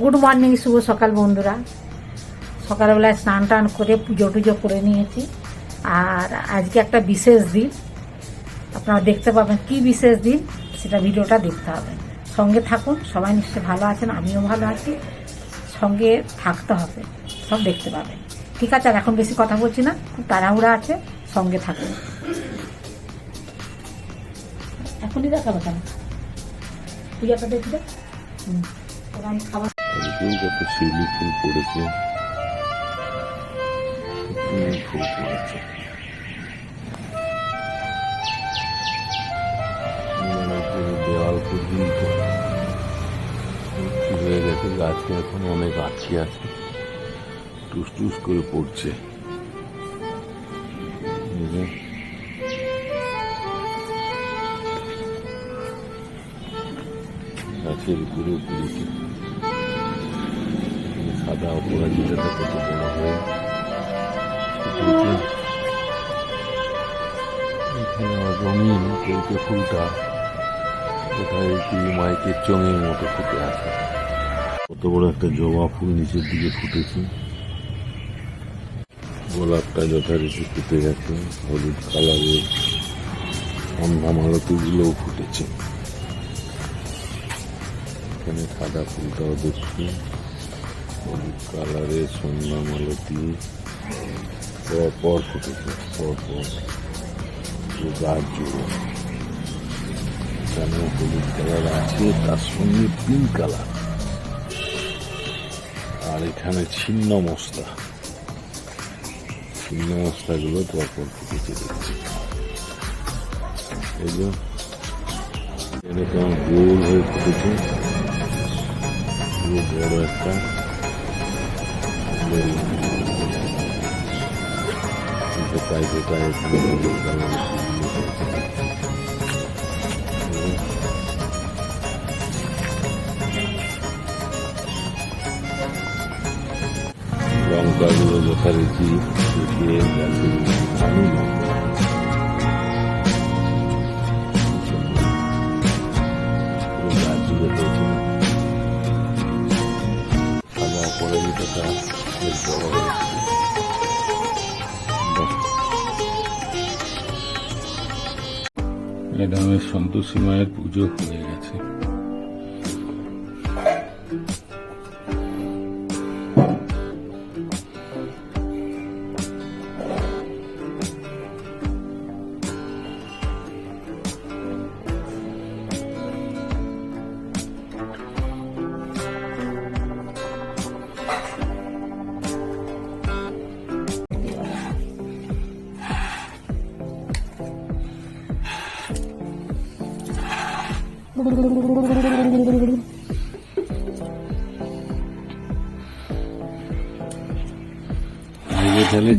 Good morning, শুভ সকাল বন্ধুরা। সকালবেলায় স্নান টান করে পুজো টুজো করে নিয়েছি। আর আজকে একটা বিশেষ দিন। আপনারা দেখতে পাবেন কি বিশেষ দিন, সেটা ভিডিওটা দেখতে হবে। সঙ্গে থাকুন, সবাই নিশ্চয়ই ভালো আছেন, আমিও ভালো আছি। সঙ্গে থাকতে হবে, সব দেখতে পাবেন। ঠিক আছে, আর এখন বেশি কথা বলছি না, খুব তাড়াহুড়া আছে, সঙ্গে থাকুন। এখনই দেখাবো কেন পূজাটা দেখবে হুম। খাবার কত শিউলি ফুল পড়েছে ফুল পড়েছে দেওয়াল পর্যন্ত হয়ে এখন অনেক আটকে আছে টুস টুস করে পড়ছে। গাছের উপরে পড়েছে সাদা অপরাজিতাটা কত বড় হয়ে। রঙিন কৌকে ফুলটা কোথায় কি মাইকের চঙের মতো ফুটে আছে। কত বড় একটা জবা ফুল নিচের দিকে ফুটেছে। গোলাপটা যথারীতি ফুটে গেছে, হলুদ কালারের সন্ধ্যা মালতীগুলোও ফুটেছে। এখানে সাদা ফুলটাও দেখছি। হলুদ কালারের সন্ধ্যা মালতী পর পর ফুটেছে, পর পর গাছ জুড়ে। এখানে হলুদ কালার আছে, তার সঙ্গে পিঙ্ক কালার। আর এখানে ছিন্ন মশলা ছিন্ন মশলাগুলো পর পর ফুটেছে দেখছি এই যে এখানে কেমন গোল হয়ে ফুটেছে। পুরো বড় একটা বেল। গোটায় গোটায় এখানে হলুদ কালারের ফুলগুলো হয়েছে। এবং লঙ্কাগুলো যথারীতি শুকিয়ে গাছের ধানি লঙ্কা পুরো গাছ জুড়ে হয়েছে সাদা অপরাজিতাটা বেশ বড় হয়েছে। ম্যাডামের সন্তোষী মায়ের পুজো হয়ে গেছে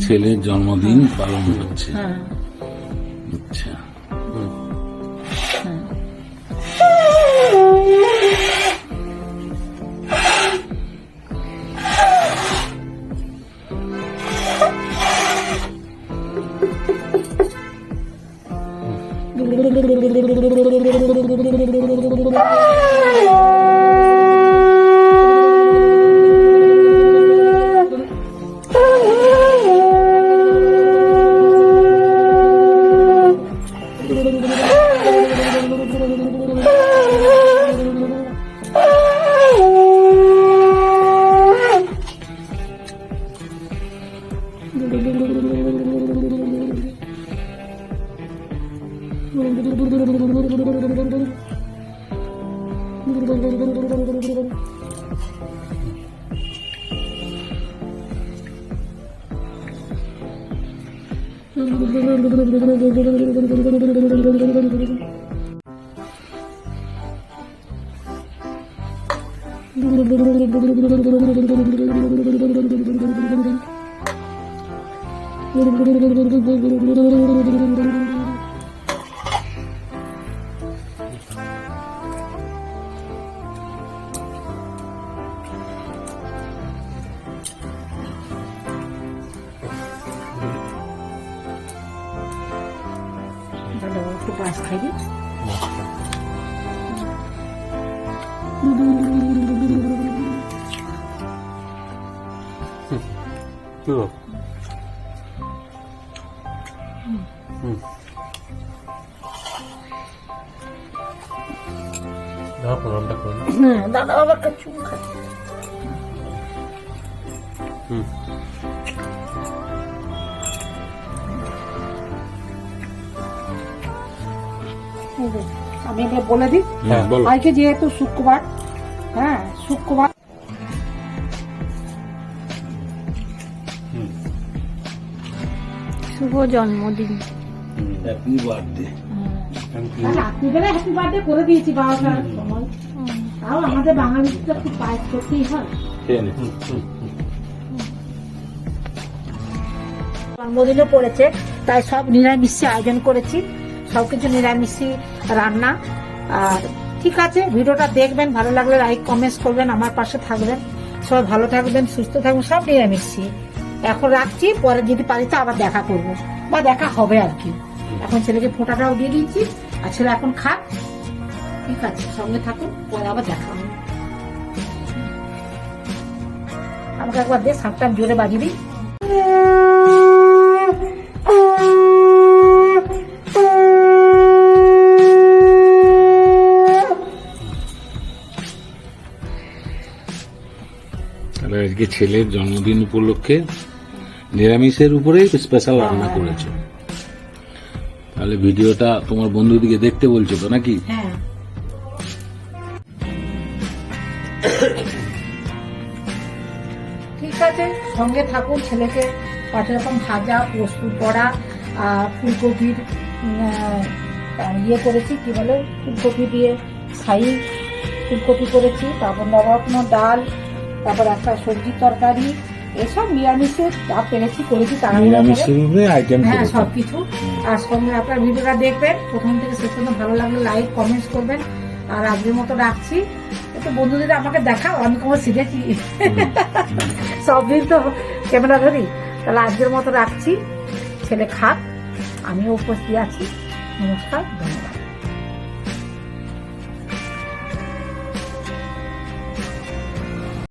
ছেলের জন্মদিন পালন হচ্ছে দাদা একটু পাঁচ খাই দিই কি গো? হুম। দাও প্রণামটা করে নাও। হ্যাঁ আমি এবার বলে দিই। হ্যাঁ আজকে যেহেতু শুক্রবার হ্যাঁ শুক্রবার। শুভ জন্মদিন। হ্যাপি বার্থডে Thank রাত্রিবেলা হ্যাপি বার্থডে করে দিয়েছি বারোটার সময় তাও আমাদের বাঙালিদের তো পায়েস করতেই হয়। হুম। জন্মদিনও পড়েছে তাই সব নিরামিষে আয়োজন করেছি। সবকিছু নিরামিষই রান্না, আর ঠিক আছে, ভিডিওটা দেখবেন, ভালো লাগলে লাইক কমেন্টস করবেন, আমার পাশে থাকবেন। সবাই ভালো থাকবেন, সুস্থ থাকবেন, সব নিরামিষই। এখন রাখছি, পরে যদি পারি তো আবার দেখা করব। বা দেখা হবে আর কি। এখন ছেলেকে ফোঁটাটাও দিয়ে দিচ্ছি আর ছেলে এখন খাক। ঠিক আছে, সঙ্গে থাকুন, পরে আবার দেখা হবে। আমাকে একবার দে, সাতটা জোরে বাজিয়ে আজকে ছেলের জন্মদিন উপলক্ষে নিরামিষের উপরে স্পেশাল রান্না করেছ। তাহলে ভিডিওটা তোমার বন্ধুদিকে দেখতে বলছো তো নাকি? হ্যাঁ। ঠিক আছে সঙ্গে থাকুন ছেলেকে। রকম ভাজা প্রস্তুত করা আর ফুলকপির ইয়ে করেছি কি বলে ফুলকপি দিয়ে ছাই ফুলকপি করেছি তারপর নবান্ন ডাল তারপর একটা সবজির তরকারি এসব নিরামিষে যা পেরেছি করেছি। আইটেম হ্যাঁ সবকিছু। আর সঙ্গে আপনার ভিডিওটা দেখবেন প্রথম থেকে শেষ পর্যন্ত ভালো লাগলে লাইক কমেন্টস করবেন। আর আজকের মতো রাখছি। একটু বন্ধুদের আমাকে দেখাও আমি তোমার শিখেছি সব দিন তো ক্যামেরা ধরি। তাহলে আজকের মতো রাখছি। ছেলে খাক আমিও উপস্থিত আছি। নমস্কার ধন্যবাদ।